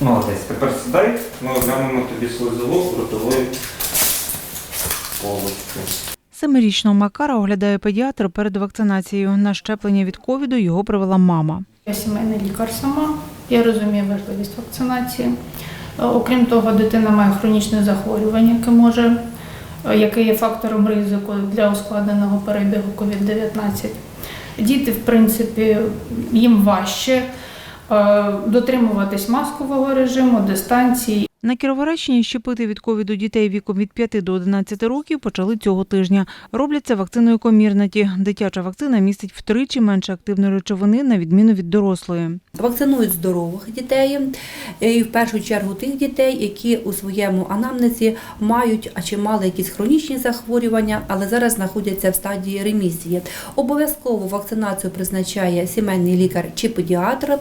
Молодець. Тепер сідай, ми оглянемо тобі слизову ротової полочки. Семирічного Макара оглядає педіатр перед вакцинацією. На щеплення від ковіду його привела мама. Я сімейний лікар сама. Я розумію важливість вакцинації. Е, Окрім того, дитина має хронічне захворювання, яке може, е, яке є фактором ризику для ускладненого перебігу COVID-19. Діти, в принципі, їм важче дотримуватись маскового режиму, дистанції На Кіровоградщині щепити від ковіду дітей віком від 5 до 11 років почали цього тижня. Роблять це вакциною комірнаті. Дитяча вакцина містить втричі менше активної речовини на відміну від дорослої. Вакцинують здорових дітей, е, і в першу чергу тих дітей, які у своєму анамнезі мають а чи мали якісь хронічні захворювання, але зараз знаходяться в стадії ремісії. Обов'язково вакцинацію призначає сімейний лікар чи педіатр.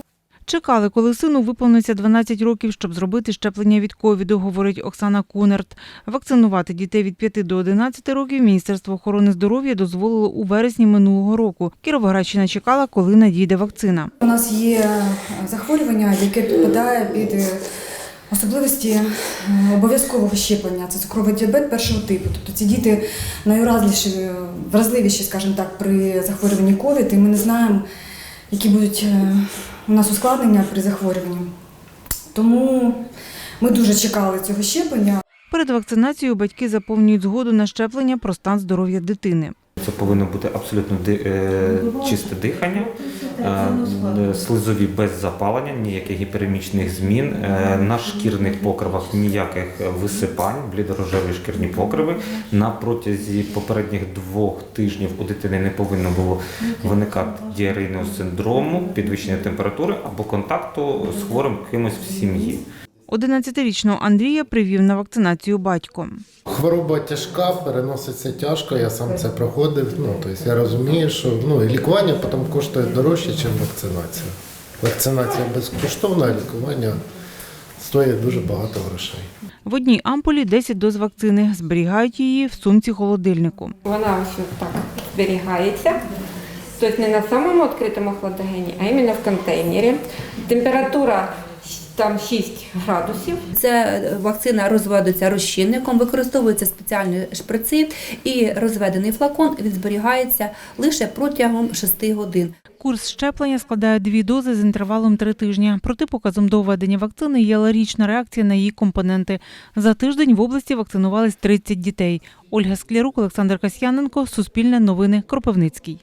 Чекали, коли сину виповниться 12 років, щоб зробити щеплення від ковіду, говорить Оксана Кунерт. Вакцинувати дітей від 5 до 11 років Міністерство охорони здоров'я дозволило у вересні минулого року. Кіровоградщина чекала, коли надійде вакцина. У нас є е, захворювання, яке підпадає під е, особливості е, обов'язкового щеплення. Це цукровий діабет першого типу. Тобто ці діти найуразливіші, вразливіші, скажімо так, при захворюванні ковід, і ми не знаємо, які будуть е, у нас ускладнення при захворюванні. Тому ми дуже чекали цього щеплення. Перед вакцинацією батьки заповнюють згоду на щеплення про стан здоров'я дитини. Це повинно бути абсолютно е, чисте дихання, е, слизові без запалення, ніяких гіперемічних змін. е, На шкірних покривах ніяких висипань, блідорожеві шкірні покриви. На протязі попередніх двох тижнів у дитини не повинно було виникати діарейного синдрому, підвищення температури або контакту з хворим кимось в сім'ї. 11-річного Андрія привів на вакцинацію батько. Хвороба тяжка, переноситься тяжко, я сам це проходив. Ну, тобто я розумію, що ну, і лікування потім коштує дорожче, ніж вакцинація. Вакцинація безкоштовна, а лікування стоїть дуже багато грошей. В одній ампулі 10 доз вакцини. Зберігають її в сумці холодильнику. Вона ось так зберігається. Тобто не на самому відкритому хладагені, а іменно в контейнері. Температура там 6 градусів. Це вакцина розводиться розчинником, використовуються спеціальні шприци і розведений флакон він зберігається лише протягом 6 годин. Курс щеплення складає дві дози з інтервалом три тижні. Протипоказом до введення вакцини є алергічна реакція на її компоненти. За тиждень в області вакцинувались 30 дітей. Ольга Склярук, Олександр Касьяненко, Суспільне новини, Кропивницький.